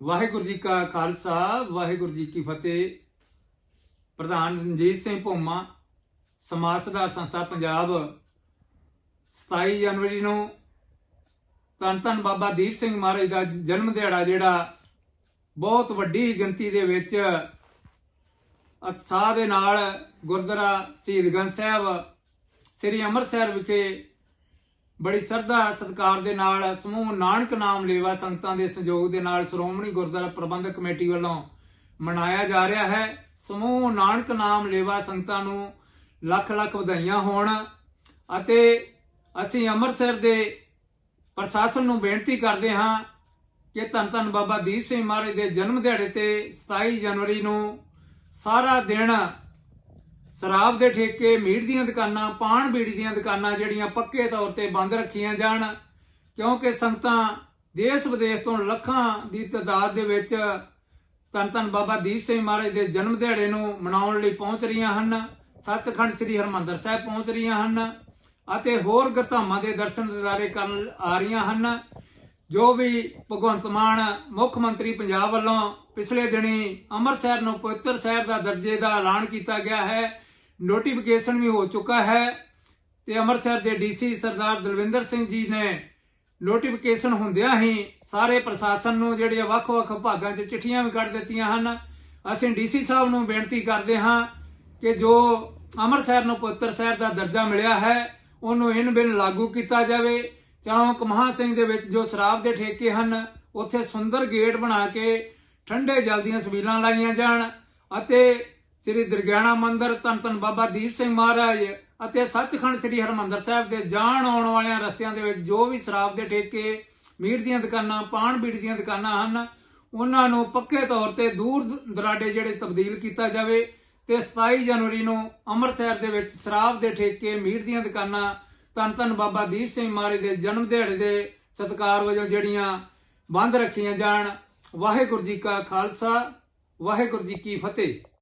ਵਾਹਿਗੁਰੂ ਜੀ ਕਾ ਖਾਲਸਾ, ਵਾਹਿਗੁਰੂ ਜੀ ਕੀ ਫਤਿਹ। ਪ੍ਰਧਾਨ ਰਣਜੀਤ ਸਿੰਘ ਭੋਮਾ, ਸਮਾਜ ਸੁਧਾਰ ਸੰਸਥਾ ਪੰਜਾਬ 27 ਜਨਵਰੀ ਨੂੰ ਧੰਨ ਧੰਨ ਬਾਬਾ ਦੀਪ ਸਿੰਘ ਮਹਾਰਾਜ ਦਾ ਜਨਮ ਦਿਹਾੜਾ, ਜਿਹੜਾ ਬਹੁਤ ਵੱਡੀ ਗਿਣਤੀ ਦੇ ਵਿੱਚ ਉਤਸ਼ਾਹ ਦੇ ਨਾਲ ਗੁਰਦੁਆਰਾ ਸ਼ਹੀਦਗੰਜ ਸਾਹਿਬ, ਸ੍ਰੀ ਅੰਮ੍ਰਿਤਸਰ ਵਿਖੇ ਬੜੀ ਸਰਦਾ ਸਤਿਕਾਰ ਦੇ ਨਾਲ ਸਮੂਹ ਨਾਨਕ ਨਾਮ ਲੇਵਾ ਸੰਗਤਾਂ ਦੇ ਸਹਿਯੋਗ ਦੇ ਨਾਲ ਸ਼੍ਰੋਮਣੀ ਗੁਰਦੁਆਰਾ ਪ੍ਰਬੰਧਕ ਕਮੇਟੀ ਵੱਲੋਂ ਮਨਾਇਆ ਜਾ ਰਿਹਾ ਹੈ। ਸਮੂਹ ਨਾਨਕ ਨਾਮ ਲੇਵਾ ਸੰਗਤਾਂ ਨੂੰ ਲੱਖ ਲੱਖ ਵਧਾਈਆਂ ਹੋਣ ਅਤੇ ਅਸੀਂ ਅੰਮ੍ਰਿਤਸਰ ਦੇ ਪ੍ਰਸ਼ਾਸਨ ਨੂੰ ਬੇਨਤੀ ਕਰਦੇ ਹਾਂ ਕਿ ਧੰਨ ਧੰਨ ਬਾਬਾ ਦੀਪ ਸਿੰਘ ਮਹਾਰਾਜ ਦੇ ਜਨਮ ਦਿਹਾੜੇ ਤੇ 27 ਜਨਵਰੀ ਨੂੰ ਸਾਰਾ ਦਿਨ ਸ਼ਰਾਬ ਦੇ ਠੇਕੇ, ਮੀਟ ਦੀਆਂ ਦੁਕਾਨਾਂ, ਪਾਣ ਬੀੜੀ ਦੀਆਂ ਦੁਕਾਨਾਂ ਜਿਹੜੀਆਂ ਪੱਕੇ ਤੌਰ ਤੇ ਬੰਦ ਰੱਖੀਆਂ ਜਾਣ, ਕਿਉਂਕਿ ਸੰਗਤਾਂ ਦੇਸ਼ ਵਿਦੇਸ਼ ਤੋਂ ਲੱਖਾਂ ਦੀ ਤਾਦਾਦ ਦੇ ਵਿੱਚ ਧੰਨ ਧੰਨ ਬਾਬਾ ਦੀਪ ਸਿੰਘ ਮਹਾਰਾਜ ਦੇ ਜਨਮ ਦਿਹਾੜੇ ਨੂੰ ਮਨਾਉਣ ਲਈ ਪਹੁੰਚ ਰਹੀਆਂ ਹਨ, ਸੱਚਖੰਡ ਸ੍ਰੀ ਹਰਮੰਦਰ ਸਾਹਿਬ ਪਹੁੰਚ ਰਹੀਆਂ ਹਨ ਅਤੇ ਹੋਰ ਗੁਰਧਾਮਾਂ ਦੇ ਦਰਸ਼ਨ ਦਿਦਾਰੇ ਕਰਨ ਆ ਰਹੀਆਂ ਹਨ, ਜੋ ਵੀ ਭਗਵੰਤ ਮਾਨ ਮੁੱਖ ਮੰਤਰੀ ਪੰਜਾਬ ਵੱਲੋਂ ਪਿਛਲੇ ਦਿਨੀ ਅੰਮ੍ਰਿਤਸਰ ਨੂੰ ਪਵਿੱਤਰ ਸ਼ਹਿਰ ਦਾ ਦਰਜੇ ਦਾ ਐਲਾਨ ਕੀਤਾ ਗਿਆ ਹੈ। ਨੋਟੀਫਿਕੇਸ਼ਨ ਵੀ ਹੋ ਚੁੱਕਾ ਹੈ ਤੇ ਅੰਮ੍ਰਿਤਸਰ ਦੇ ਡੀਸੀ ਸਰਦਾਰ ਦਲਵਿੰਦਰ ਸਿੰਘ ਜੀ ਨੇ ਨੋਟੀਫਿਕੇਸ਼ਨ ਹੁੰਦਿਆਂ ਹੀ ਸਾਰੇ ਪ੍ਰਸ਼ਾਸਨ ਨੂੰ ਜਿਹੜੀਆਂ ਵੱਖ-ਵੱਖ ਭਾਗਾਂ 'ਚ ਚਿੱਠੀਆਂ ਵੀ ਕੱਢ ਦਿੱਤੀਆਂ ਹਨ। ਅਸੀਂ ਡੀਸੀ ਸਾਹਿਬ ਨੂੰ ਬੇਨਤੀ ਕਰਦੇ ਹਾਂ ਕਿ ਜੋ ਅੰਮ੍ਰਿਤਸਰ ਨੂੰ ਪੁੱਤਰ ਸ਼ਹਿਰ ਦਾ ਦਰਜਾ ਮਿਲਿਆ ਹੈ, ਉਹਨੂੰ ਇਨ ਬਿਨ ਲਾਗੂ ਕੀਤਾ ਜਾਵੇ। ਚੌਂਕ ਮਹਾਂ ਸਿੰਘ ਦੇ ਵਿੱਚ ਜੋ ਸ਼ਰਾਬ ਦੇ ਠੇਕੇ ਹਨ, ਉੱਥੇ ਸੁੰਦਰ ਗੇਟ ਬਣਾ ਕੇ ਠੰਡੇ ਜਲ ਦੀਆਂ ਸਬੀਲਾਂ ਲਾਈਆਂ ਜਾਣ ਅਤੇ ਸ੍ਰੀ ਦਰਗਿਆਣਾ ਮੰਦਿਰ ਧੰਨ ਧੰਨ ਬਾਬਾ ਦੀਪ ਸਿੰਘ ਮਹਾਰਾਜ ਅਤੇ ਸੱਚਖੰਡ ਸ੍ਰੀ ਹਰਮੰਦਰ ਸਾਹਿਬ ਦੇ ਜਾਣ ਆਉਣ ਵਾਲਿਆਂ ਰਸਤਿਆਂ ਦੇ ਵਿੱਚ ਜੋ ਵੀ ਸ਼ਰਾਬ ਦੇ ਠੇਕੇ, ਮੀਟ ਦੀਆਂ ਦੁਕਾਨਾਂ ਪਾਣ ਬੀੜ ਦੀਆਂ ਦੁਕਾਨਾਂ ਹਨ, ਉਹਨਾਂ ਨੂੰ ਪੱਕੇ ਤੌਰ ਤੇ ਦੂਰ ਦਰਾਡੇ ਜਿਹੜੇ ਤਬਦੀਲ ਕੀਤਾ ਜਾਵੇ ਤੇ 27 ਜਨਵਰੀ ਨੂੰ ਅੰਮ੍ਰਿਤਸਰ ਦੇ ਵਿੱਚ ਸ਼ਰਾਬ ਦੇ ਠੇਕੇ, ਮੀਟ ਦੀਆਂ ਦੁਕਾਨਾਂ ਧੰਨ ਧੰਨ ਬਾਬਾ ਦੀਪ ਸਿੰਘ ਮਹਾਰਾਜ ਦੇ ਜਨਮ ਦਿਹਾੜੇ ਦੇ ਸਤਿਕਾਰ ਵਜੋਂ ਜਿਹੜੀਆਂ ਬੰਦ ਰੱਖੀਆਂ ਜਾਣ, ਵਾਹਿਗੁਰੂ ਜੀ ਕਾ ਖਾਲਸਾ, ਵਾਹਿਗੁਰੂ ਜੀ ਕੀ ਫਤਿਹ।